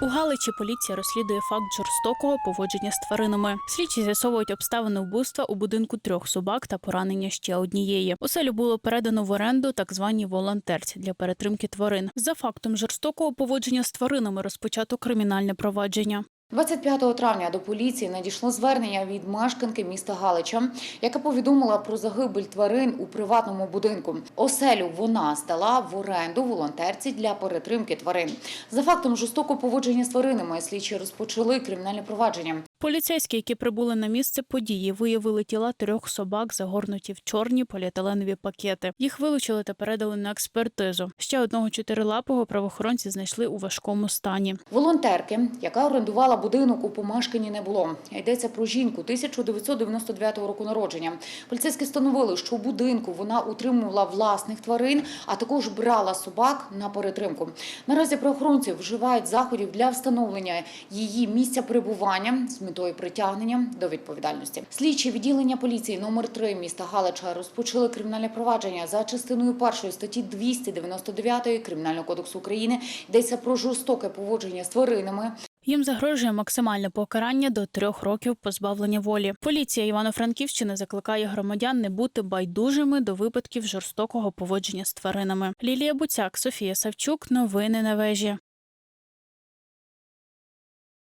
У Галичі поліція розслідує факт жорстокого поводження з тваринами. Слідчі з'ясовують обставини вбивства у будинку трьох собак та поранення ще однієї. Оселю було передано в оренду так званій волонтерці для перетримки тварин. За фактом жорстокого поводження з тваринами розпочато кримінальне провадження. 25 травня до поліції надійшло звернення від мешканки міста Галича, яка повідомила про загибель тварин у приватному будинку. Оселю вона здала в оренду волонтерці для перетримки тварин. За фактом жорстокого поводження з тваринами слідчі розпочали кримінальне провадження. Поліцейські, які прибули на місце події, виявили тіла трьох собак, загорнуті в чорні поліетиленові пакети. Їх вилучили та передали на експертизу. Ще одного чотирилапого правоохоронці знайшли у важкому стані. Волонтерки, яка орендувала будинок у помешканні, не було. Йдеться про жінку 1999 року народження. Поліцейські встановили, що у будинку вона утримувала власних тварин, а також брала собак на перетримку. Наразі правоохоронці вживають заходів для встановлення її місця перебування метою притягнення до відповідальності. Слідчі відділення поліції номер 3 міста Галича розпочали кримінальне провадження за частиною першої статті 299 Кримінального кодексу України. Йдеться про жорстоке поводження з тваринами, Їм загрожує максимальне покарання до трьох років позбавлення волі. Поліція Івано-Франківщини закликає громадян не бути байдужими до випадків жорстокого поводження з тваринами. Лілія Буцяк, Софія Савчук. Новини на вежі.